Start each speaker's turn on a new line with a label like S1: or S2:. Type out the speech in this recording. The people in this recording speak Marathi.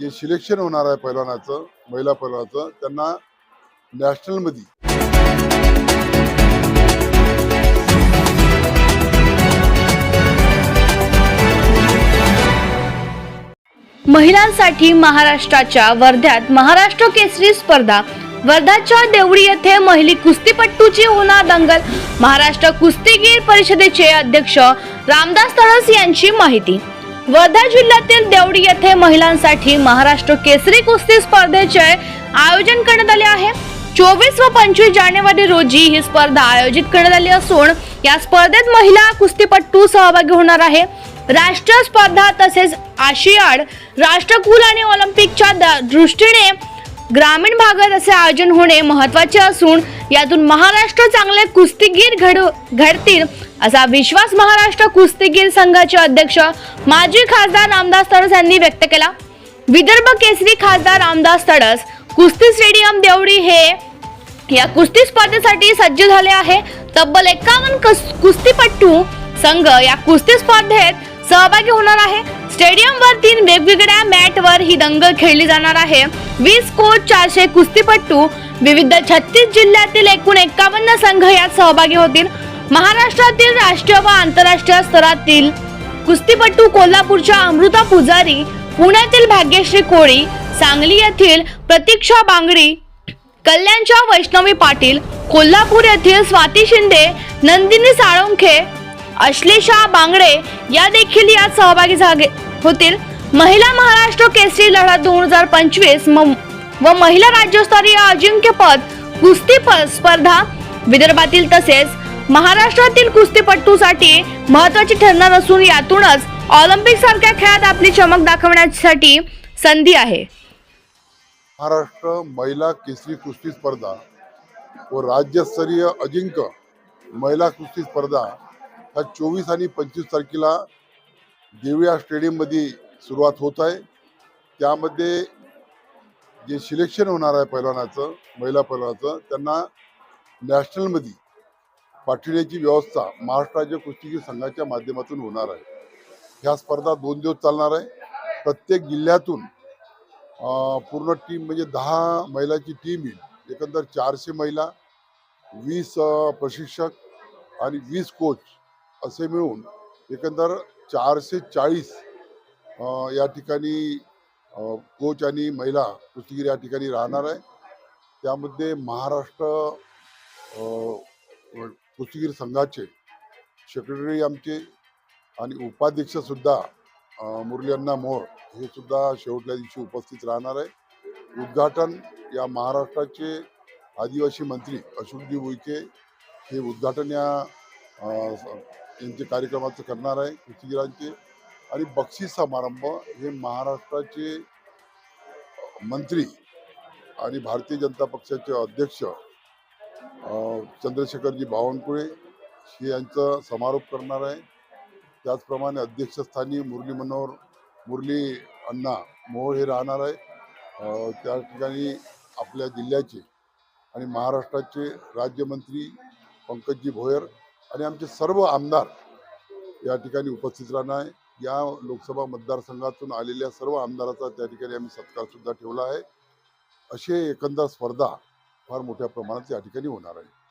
S1: जे सिलेक्शन होणार आहे पैलवानाचं महिला पैलवानाचं त्यांना नॅशनलमध्ये.
S2: महिलांसाठी महाराष्ट्राच्या वर्ध्यात महाराष्ट्र केसरी स्पर्धा. वर्धाच्या देवळी येथे महिली कुस्तीपट्टूची होणार दंगल. महाराष्ट्र कुस्तीगीर परिषदेचे अध्यक्ष रामदास तळस यांची माहिती. वर्धा जिल्ह्यातील देवडी येथे महिलांसाठी महाराष्ट्र केसरी कुस्ती स्पर्धेचे आयोजन करण्यात आले आहे. चोवीस व पंचवीस जानेवारी रोजी ही स्पर्धा आयोजित करण्यात आली असून या स्पर्धेत महिला कुस्तीपट्टू सहभागी होणार आहे. राष्ट्रीय स्पर्धा तसेच आशियाड राष्ट्रकुल आणि ऑलिम्पिकच्या द- दृष्टीने ग्रामीण भागात असे आयोजन होणे महत्त्वाचे असून यातून महाराष्ट्र चांगले कुस्तीगीर घडू घडतील असा विश्वास महाराष्ट्र कुस्तीगीर संघाचे अध्यक्ष माजी खासदार रामदास तडस यांनी व्यक्त केला. विदर्भ केसरी खासदार रामदास तडस कुस्ती स्टेडियम देवडी हे या कुस्ती स्पर्धेसाठी सज्ज झाले आहे. तब्बल एकावन्न कुस्तीपट्टू संघ या कुस्ती स्पर्धेत सहभागी होणार आहे. स्टेडियमवर तीन वेगवेगळ्या मॅटवर ही दंगल खेळली जाणार आहे. वीस कोच चारशे कुस्तीपट्टू विविध छत्तीस जिल्ह्यातील एकूण एकावन्न संघ यात सहभागी होतील. महाराष्ट्रातील राष्ट्रीय व आंतरराष्ट्रीय स्तरातील कुस्तीपट्टू कोल्हापूरच्या अमृता पुजारी पुण्यातील भाग्यश्री कोळी सांगली येथील प्रतीक्षा बांगडी कल्याणच्या वैष्णवी पाटील कोल्हापूर येथील स्वाती शिंदे नंदिनी साळुंखे अश्लेषा बांगडे या देखील यात सहभागी झाले होतील. महिला महाराष्ट्र केसरी लढा दोन हजार पंचवीस व महिला राज्यस्तरीय अजिंक्यपद कुस्ती स्पर्धा विदर्भातील तसेच महाराष्ट्रातील कुस्तीपट्टूसाठी महत्वाची ठरणार असून यातूनच ऑलिम्पिक सारख्या खेळात आपली चमक दाखवण्यासाठी संधी आहे.
S1: महाराष्ट्र महिला केसरी कुस्ती स्पर्धा व राज्यस्तरीय अजिंक्य महिला कुस्ती स्पर्धा ह्या चोवीस आणि पंचवीस तारखेला देवळा स्टेडियममध्ये सुरुवात होत आहे. त्यामध्ये जे सिलेक्शन होणार आहे पैलवानाचं महिला पैलवानाचं त्यांना नॅशनलमध्ये पाठविण्याची व्यवस्था महाराष्ट्र राज्य कुस्तीगीर संघाच्या माध्यमातून होणार आहे. ह्या स्पर्धा दोन दिवस चालणार आहे. प्रत्येक जिल्ह्यातून पूर्ण टीम म्हणजे दहा महिलाची टीम येईल. एकंदर चारशे महिला वीस प्रशिक्षक आणि वीस कोच असे मिळून एकंदर चारशे चाळीस या ठिकाणी कोच आणि महिला कुस्तीगीर या ठिकाणी राहणार आहे. त्यामध्ये महाराष्ट्र कुस्तीगीर संघाचे सेक्रेटरी आमचे आणि उपाध्यक्षसुद्धा मुरली अण्णा मोर हे सुद्धा शेवटल्या दिवशी उपस्थित राहणार आहे. उद्घाटन या महाराष्ट्राचे आदिवासी मंत्री अशोकजी उईके हे उद्घाटन या यांचे कार्यक्रमाचं करणार आहे कुस्तीगीरांचे. आणि बक्षीस समारंभ हे महाराष्ट्राचे मंत्री आणि भारतीय जनता पक्षाचे अध्यक्ष चंद्रशेखरजी बावनकुळे हे यांचं समारोप करणार आहे. त्याचप्रमाणे अध्यक्षस्थानी मुरली मनोहर मुरली अण्णा मोहोळ हे राहणार आहे. त्या ठिकाणी आपल्या जिल्ह्याचे आणि महाराष्ट्राचे राज्यमंत्री पंकजजी भोयर आणि आमचे सर्व आमदार या ठिकाणी उपस्थित राहणार आहे. या लोकसभा मतदारसंघातून आलेल्या सर्व आमदाराचा त्या ठिकाणी आम्ही सत्कारसुद्धा ठेवला आहे. असे एकंदर स्पर्धा फार मोठ्या प्रमाणात या ठिकाणी होणार आहे.